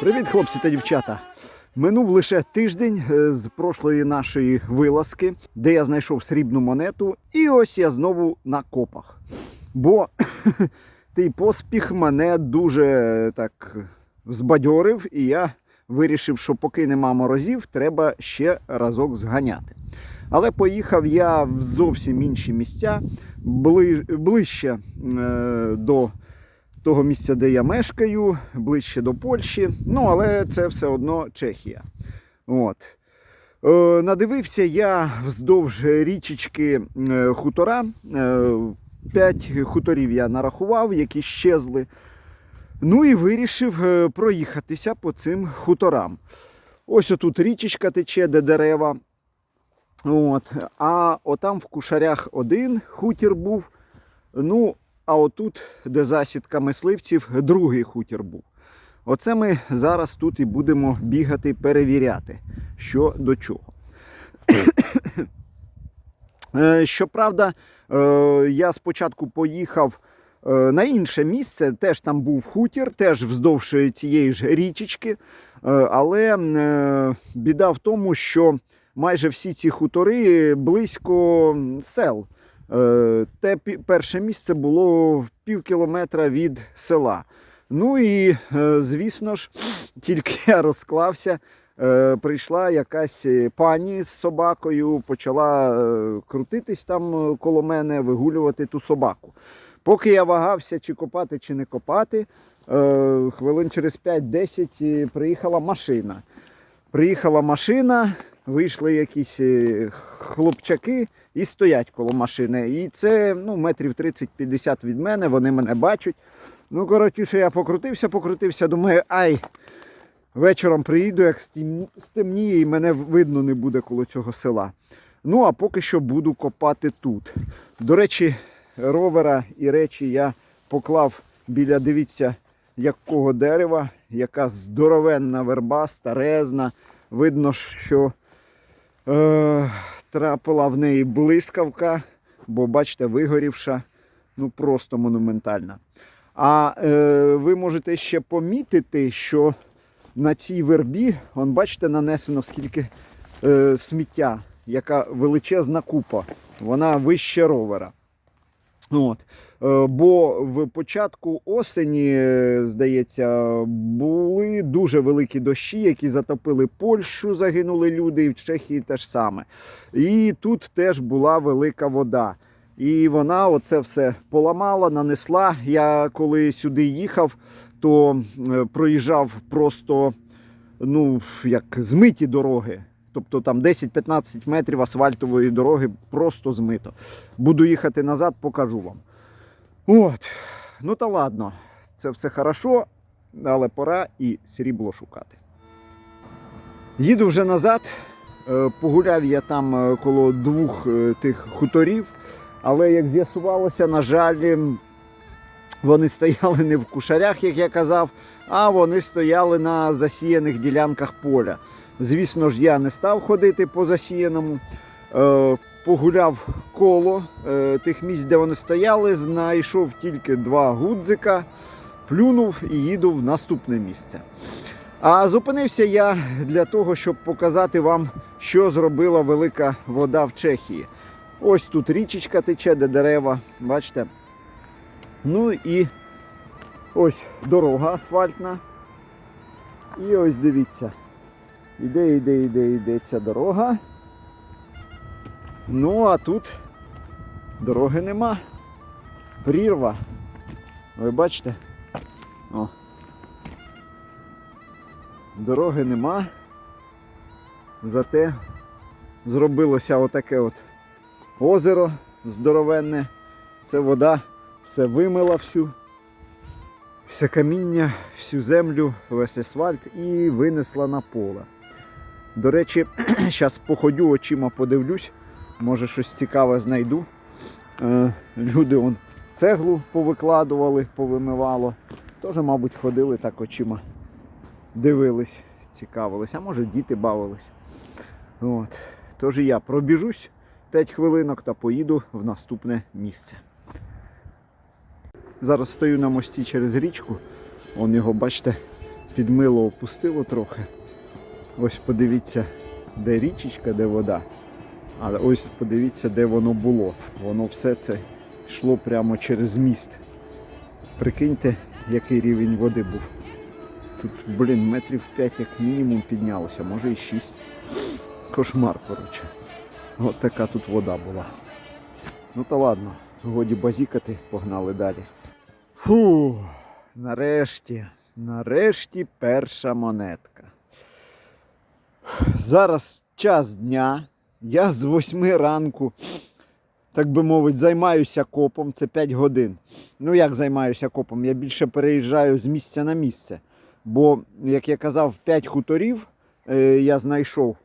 Привіт, хлопці та дівчата! Минув лише тиждень е, з прошлої нашої вилазки, де я знайшов срібну монету, і ось я знову на копах. Бо той поспіх мене дуже е, так збадьорив, і я вирішив, що поки нема морозів, треба ще разок зганяти. Але поїхав я в зовсім інші місця, ближче е, до того місця, де я мешкаю, ближче до Польщі. Ну, але це все одно Чехія. От. Е, надивився я вздовж річечки е, хутора. Е, п'ять хуторів я нарахував, які щезли. Ну і вирішив е, проїхатися по цим хуторам. Ось отут річечка тече, де дерева. От. А отам в кушарях один хутір був. Ну, а отут, де засідка мисливців, другий хутір був. Оце ми зараз тут і будемо бігати, перевіряти, що до чого. Е, Щоправда, е, я спочатку поїхав е, на інше місце, теж там був хутір, теж вздовж цієї ж річечки. Але біда в тому, що майже всі ці хутори близько сел. Е, Те перше місце було в пів кілометра від села. Ну і, е, звісно ж, тільки я розклався, е, прийшла якась пані з собакою, почала крутитись там коло мене, вигулювати ту собаку. Поки я вагався, чи копати, чи не копати, хвилин через 5-10 е, приїхала машина. Приїхала машина, вийшли якісь хлопчаки і стоять коло машини. І це ну, метрів 30-50 від мене, вони мене бачать. Ну, коротше, я покрутився, покрутився, думаю, ай, вечором приїду, як стемніє, і мене видно не буде коло цього села. Ну, а поки що буду копати тут. До речі, ровера і речі я поклав біля, дивіться, якого дерева, яка здоровенна верба, старезна. Видно, що е, трапила в неї блискавка, бо бачите, вигорівша, ну просто монументальна. А е, ви можете ще помітити, що на цій вербі, он, бачите, нанесено скільки е, сміття, яка величезна купа. Вона вище ровера. От. Е, Бо в початку осені, е, здається, були дуже великі дощі, які затопили Польщу, загинули люди, і в Чехії теж саме. І тут теж була велика вода. І вона оце все поламала, нанесла. Я коли сюди їхав, то е, проїжджав просто ну, як змиті дороги. Тобто там 10-15 метрів асфальтової дороги просто змито. Буду їхати назад, покажу вам. От. Ну та ладно, це все хорошо, але пора і срібло шукати. Їду вже назад. Е, Погуляв я там е, коло двох е, тих хуторів, але як з'ясувалося, на жаль, вони стояли не в кушарях, як я казав, а вони стояли на засіяних ділянках поля. Звісно ж, я не став ходити по засіяному. Погуляв коло е, тих місць, де вони стояли, знайшов тільки два гудзика, плюнув і їду в наступне місце. А зупинився я для того, щоб показати вам, що зробила велика вода в Чехії. Ось тут річечка тече, де дерева, бачите. Ну і ось дорога асфальтна. І ось дивіться. Іде, іде, іде, іде ця дорога. Ну, а тут дороги нема. Прірва. Ви бачите? О. Дороги нема. Зате зробилося отаке от озеро здоровенне. Це вода все вимила всю. Все каміння, всю землю, весь асфальт і винесла на поле. До речі, зараз походю очима подивлюсь, може щось цікаве знайду. Е, люди он цеглу повикладували, повимивало. Теж, мабуть, ходили так очима, дивились. цікавились, а може діти бавились. От. Тож і я пробіжусь 5 хвилинок та поїду в наступне місце. Зараз стою на мості через річку. Он його, бачите, підмило опустило трохи. Ось подивіться, де річечка, де вода. А ось подивіться, де воно було. Воно все це йшло прямо через міст. Прикиньте, який рівень води був. Тут, блін, метрів 5 як мінімум піднялося, може і 6. Кошмар, коротше. От така тут вода була. Ну то ладно, годі базікати, погнали далі. Фу, нарешті, нарешті перша монетка. Зараз час дня. Я з 8 ранку, так би мовити, займаюся копом. Це 5 годин. Ну як займаюся копом? Я більше переїжджаю з місця на місце. Бо, як я казав, 5 хуторів е, я знайшов,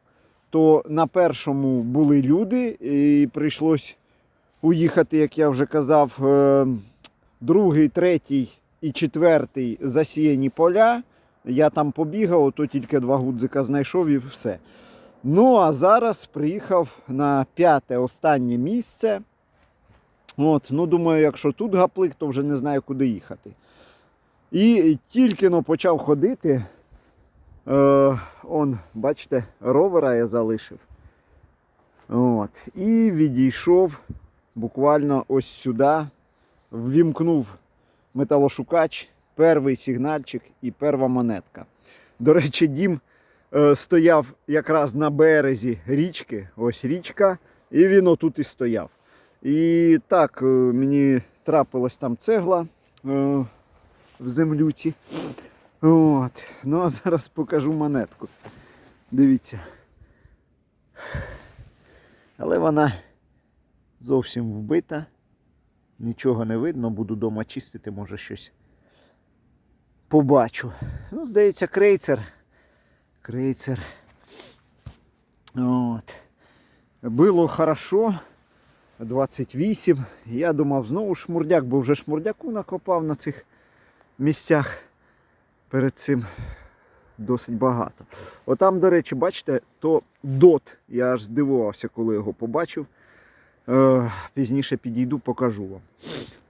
то на першому були люди, і прийшлось уїхати, як я вже казав, е, другий, третій і четвертий засіяні поля. Я там побігав, то тільки два гудзика знайшов і все. Ну, а зараз приїхав на п'яте останнє місце. От, ну, думаю, якщо тут гаплик, то вже не знаю, куди їхати. І тільки но почав ходити. Е, он, бачите, ровера я залишив. От, і відійшов буквально ось сюди, ввімкнув металошукач, перший сигнальчик і перша монетка. До речі, дім стояв якраз на березі річки, ось річка, і він отут і стояв. І так, е, мені трапилась там цегла е, в землюці. От. Ну а зараз покажу монетку. Дивіться. Але вона зовсім вбита. Нічого не видно, буду вдома чистити, може щось побачу. Ну, здається, крейцер. Крейцер. От. Було хорошо. 28. Я думав, знову шмурдяк, бо вже шмурдяку накопав на цих місцях перед цим досить багато. Отам, до речі, бачите, то дот. Я аж здивувався, коли його побачив. Е, пізніше підійду, покажу вам.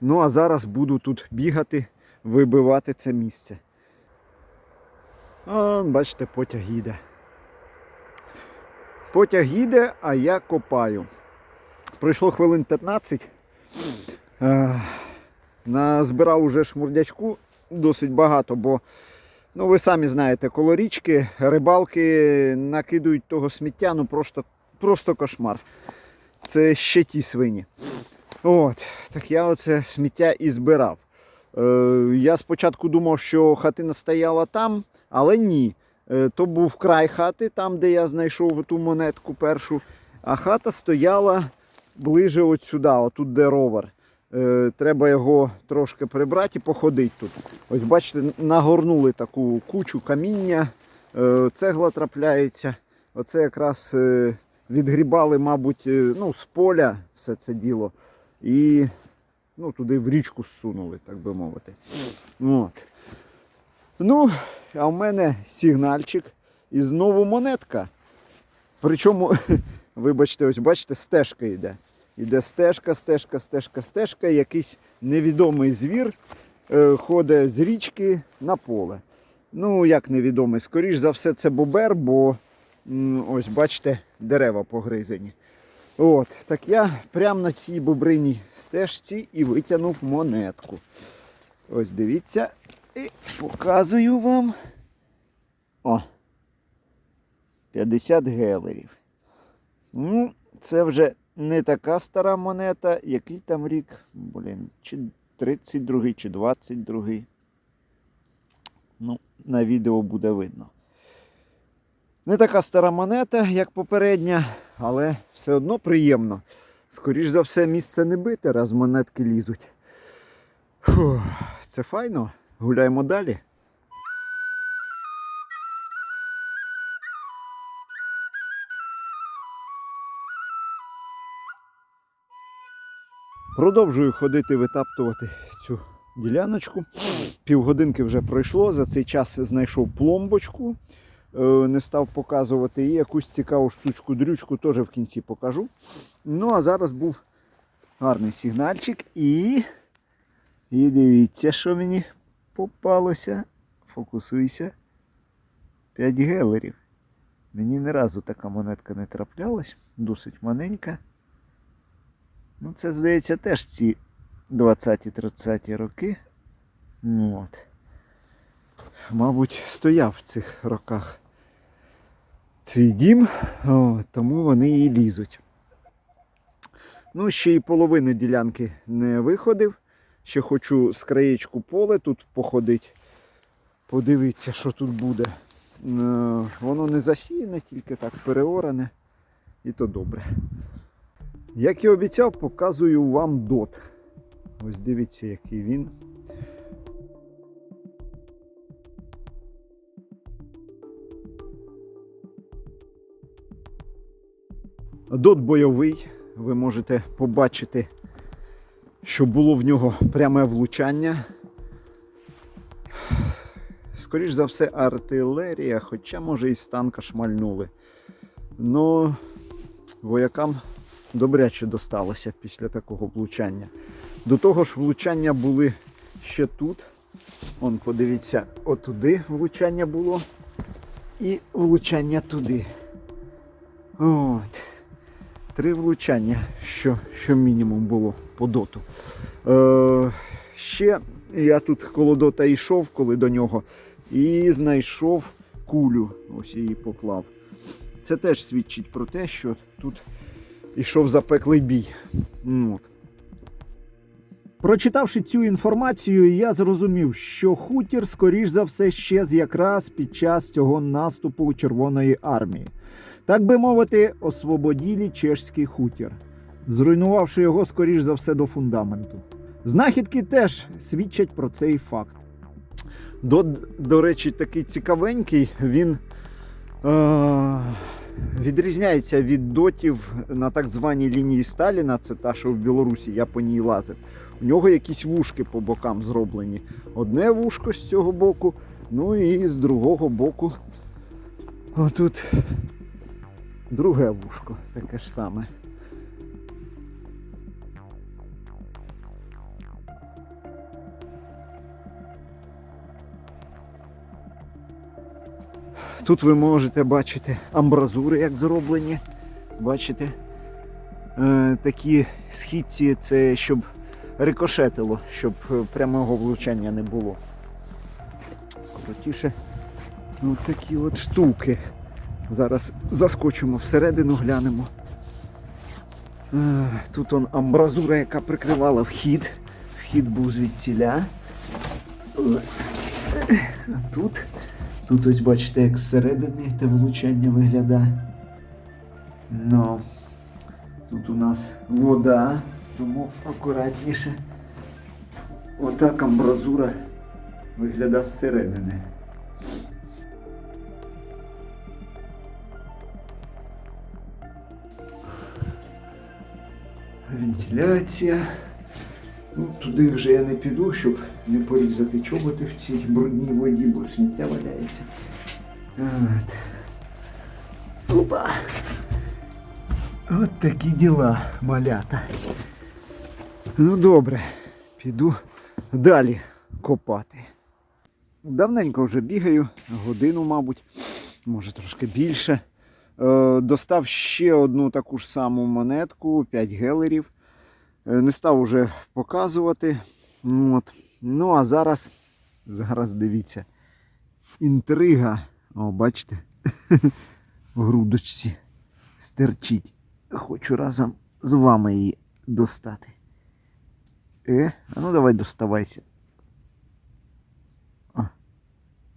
Ну, а зараз буду тут бігати, вибивати це місце. А, бачите, потяг їде. Потяг їде, а я копаю. Пройшло хвилин 15. Е, назбирав уже шмурдячку досить багато, бо ну, ви самі знаєте, коло річки рибалки накидують того сміття, ну просто, просто кошмар. Це ще ті свині. От, так я оце сміття і збирав. Е, я спочатку думав, що хатина стояла там, але ні. Е, то був край хати, там, де я знайшов ту монетку першу. А хата стояла ближе от сюди, отут де ровер. Е, треба його трошки прибрати і походити тут. Ось бачите, нагорнули таку кучу каміння, е, цегла трапляється. Оце якраз відгрібали, мабуть, ну, з поля все це діло. І ну, туди в річку зсунули, так би мовити. От. Ну, а в мене сигнальчик і знову монетка. Причому, вибачте, ось бачите, стежка йде. Іде стежка, стежка, стежка, стежка. Якийсь невідомий звір е, ходить з річки на поле. Ну, як невідомий, скоріш за все, це бобер, бо ось бачите, дерева погризені. От, так я прямо на цій бобриній стежці і витягнув монетку. Ось дивіться. І показую вам. О! 50 гелерів. Ну, це вже не така стара монета. Який там рік? Блін, чи 32 чи 22 Ну, на відео буде видно. Не така стара монета, як попередня, але все одно приємно. Скоріш за все, місце не бите, раз монетки лізуть. Фух, це файно. Гуляємо далі. Продовжую ходити витаптувати цю діляночку. Півгодинки вже пройшло. За цей час знайшов пломбочку. е, не став показувати. І якусь цікаву штучку-дрючку теж в кінці покажу. Ну, а зараз був гарний сигнальчик і. І дивіться, що мені попалося. Фокусуйся. 5 гелерів. Мені ні разу така монетка не траплялась, досить маленька. Ну, це, здається, теж ці 20-30 роки. Ну, От. Мабуть, стояв в цих роках цей дім, о, тому вони і лізуть. Ну, ще й половини ділянки не виходив. Ще хочу з краєчку поле тут походити. Подивитися, що тут буде. Е, Воно не засіяне, тільки так переоране. І то добре. Як і обіцяв, показую вам дот. Ось дивіться, який він. Дот бойовий. Ви можете побачити, що було в нього пряме влучання. Скоріш за все, артилерія, хоча може і з танка шмальнули. Ну, воякам добряче досталося після такого влучання. До того ж, влучання були ще тут. Он, подивіться, отуди влучання було. І влучання туди. От. Три влучання, що, що мінімум було по доту. Е, ще я тут коло дота йшов, коли до нього, і знайшов кулю. Ось її поклав. Це теж свідчить про те, що тут йшов запеклий бій. Ну, От. Прочитавши цю інформацію, я зрозумів, що хутір, скоріш за все, щез якраз під час цього наступу Червоної армії. Так би мовити, освободілі чешський хутір, зруйнувавши його, скоріш за все, до фундаменту. Знахідки теж свідчать про цей факт. До, до речі, такий цікавенький, він е- відрізняється від дотів на так званій лінії Сталіна, це та, що в Білорусі, я по ній лазив. У нього якісь вушки по бокам зроблені. Одне вушко з цього боку, ну і з другого боку. Отут друге вушко, таке ж саме. Тут ви можете бачити амбразури, як зроблені. Бачите? Е, такі східці, це щоб рикошетило, щоб е, прямого влучання не було. Крутіше, ну такі от штуки. Зараз заскочимо всередину, глянемо. Е, Тут он амбразура, яка прикривала вхід. Вхід був звідсіля. А тут, тут ось бачите, як зсередини те влучання виглядає. Ну, тут у нас вода, тому акуратніше. Отак амбразура виглядає зсередини. Вентиляція. Ну, туди вже я не піду, щоб не порізати чоботи в цій брудній воді, бо сміття валяється. От. Опа. От такі діла, малята. Ну добре, піду далі копати. Давненько вже бігаю, годину, мабуть, може трошки більше. Е, достав ще одну таку ж саму монетку, 5 гелерів. Е, Не став уже показувати. От. Ну а зараз, зараз дивіться. Інтрига. О, бачите? В грудочці стерчить. Хочу разом з вами її достати. Е, а ну давай доставайся.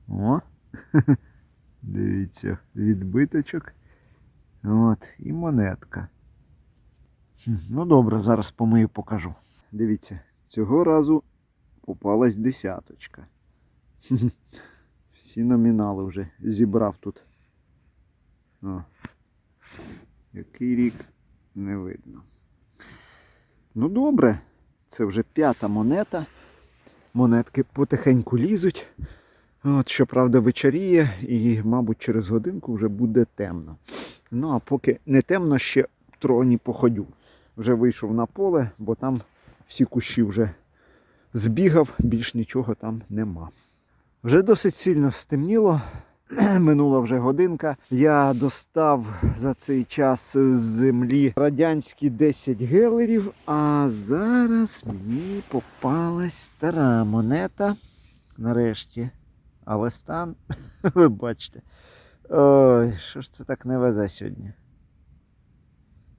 О. Дивіться, відбиточок. От, і монетка. Ну добре, зараз помию покажу. Дивіться, цього разу попалась десяточка. Всі номінали вже зібрав тут. О. Який рік не видно. Ну добре, це вже п'ята монета. Монетки потихеньку лізуть. От, щоправда, вечоріє і, мабуть, через годинку вже буде темно. Ну, а поки не темно, ще троні походю. Вже вийшов на поле, бо там всі кущі вже збігав, більш нічого там нема. Вже досить сильно стемніло. Минула вже годинка. Я достав за цей час з землі радянські 10 гелерів, а зараз мені попалась стара монета. Нарешті. Але стан, ви бачите. Ой, що ж це так не везе сьогодні?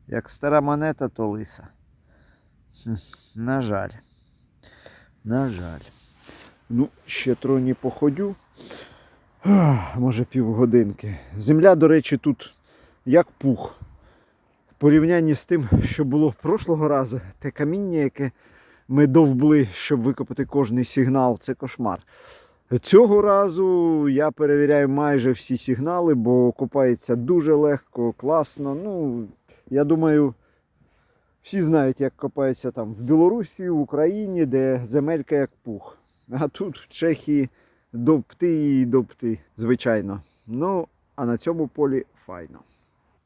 Як стара монета, то лиса. На жаль. На жаль. Ну, ще троні походю. Може півгодинки. Земля, до речі, тут як пух. В порівнянні з тим, що було прошлого разу, те каміння, яке ми довбли, щоб викопати кожний сигнал, це кошмар. Цього разу я перевіряю майже всі сигнали, бо копається дуже легко, класно. Ну, я думаю, всі знають, як копається там в Білорусі, в Україні, де земелька як пух. А тут в Чехії довпти і довпти, звичайно. Ну, а на цьому полі файно.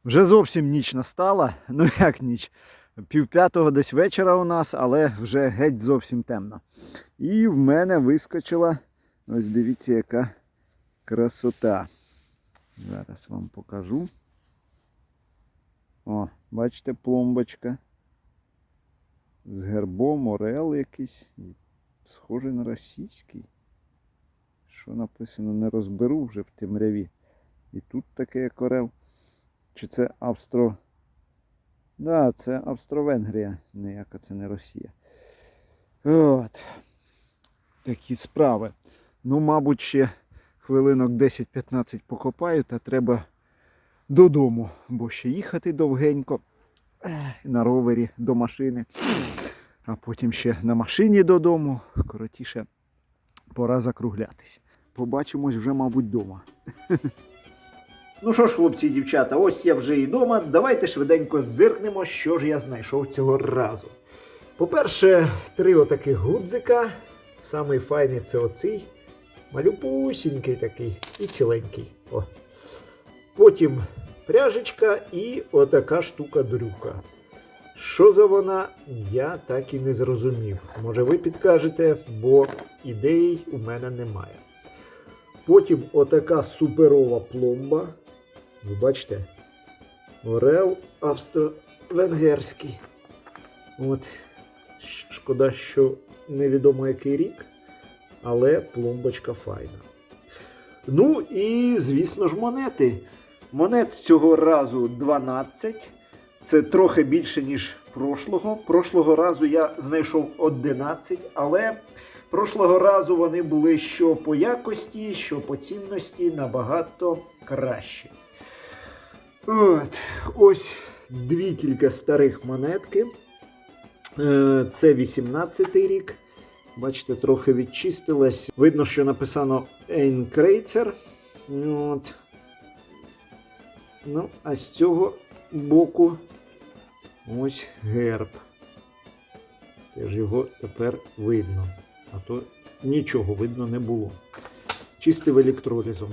Вже зовсім ніч настала. Ну як ніч? Пів п'ятого десь вечора у нас, але вже геть зовсім темно. І в мене вискочила. Ось дивіться, яка красота. Зараз вам покажу. О, бачите, пломбочка. З гербом орел якийсь. Схожий на російський. Що написано, не розберу вже в темряві. І тут таке як орел. Чи це Австро. Да, це Австро-Венгрія, ніяка це не Росія. От. Такі справи. Ну, мабуть, ще хвилинок 10-15 покопаю, та треба додому, бо ще їхати довгенько на ровері до машини, а потім ще на машині додому. Коротіше, пора закруглятись. Побачимось вже, мабуть, вдома. Ну що ж, хлопці і дівчата, ось я вже і вдома. Давайте швиденько зиркнемо, що ж я знайшов цього разу. По-перше, три отаких гудзика. Самий файний це оцей. Малюпусінький такий і ціленький. О. Потім пряжечка і отака штука дрюка. Що за вона, я так і не зрозумів. Може ви підкажете, бо ідей у мене немає. Потім отака суперова пломба. Ви бачите? Орел австро-венгерський. От. Шкода, що невідомо який рік, але пломбочка файна. Ну і, звісно ж, монети. Монет цього разу 12. Це трохи більше, ніж прошлого. Прошлого разу я знайшов 11, але прошлого разу вони були що по якості, що по цінності набагато кращі. От, ось дві тільки старих монетки. Е, Це 18-й рік. Бачите, трохи відчистилась. Видно, що написано Ейнкрейцер. От. Ну, а з цього боку ось герб. Теж його тепер видно. А то нічого видно не було. Чистив електролізом.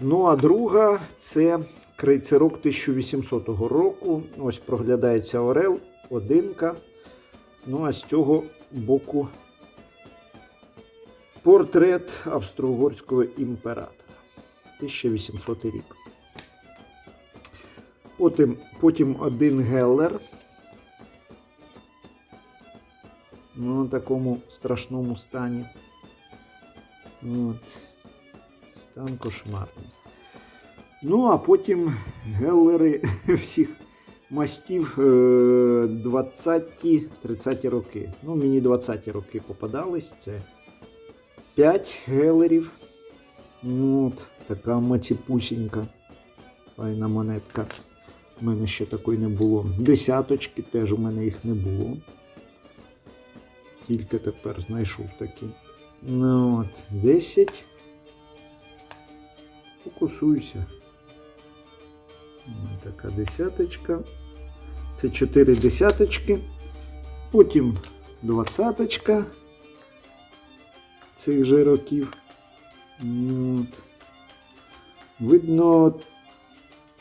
Ну, а друга це крейцерок 1800 року. Ось проглядається Орел, одинка. Ну, а з цього боку портрет австро-угорського імператора. 1800 рік. Потім, потім один Геллер. Ну, на такому страшному стані. От. Стан кошмарний. Ну, а потім геллери всіх мастів е, 20-30 роки. Ну, мені 20-ті роки попадались. Це 5 гелерів. Ну, От, така маціпусінька. Файна монетка. У мене ще такої не було. Десяточки теж у мене їх не було. Тільки тепер знайшов такі. Ну от, 10. Фокусуйся. Така десяточка. Це 4 десяточки. Потім двадцяточка цих же років. От. Видно,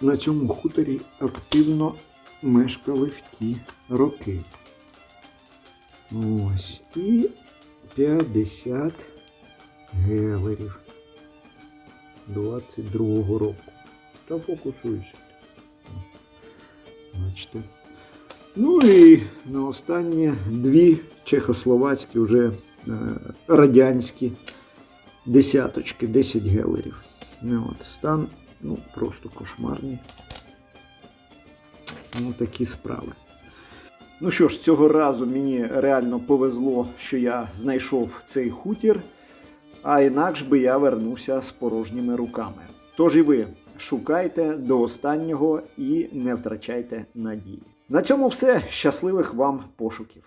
на цьому хуторі активно мешкали в ті роки. Ось. І 50 геверів 22-го року. Та фокусуйся. Бачите. Ну і на останнє дві чехословацькі, вже радянські десяточки, 10 гелерів. Ну, от, стан ну, просто кошмарний. Ну, такі справи. Ну що ж, цього разу мені реально повезло, що я знайшов цей хутір, а інакш би я вернувся з порожніми руками. Тож і ви шукайте до останнього і не втрачайте надії. На цьому все. Щасливих вам пошуків!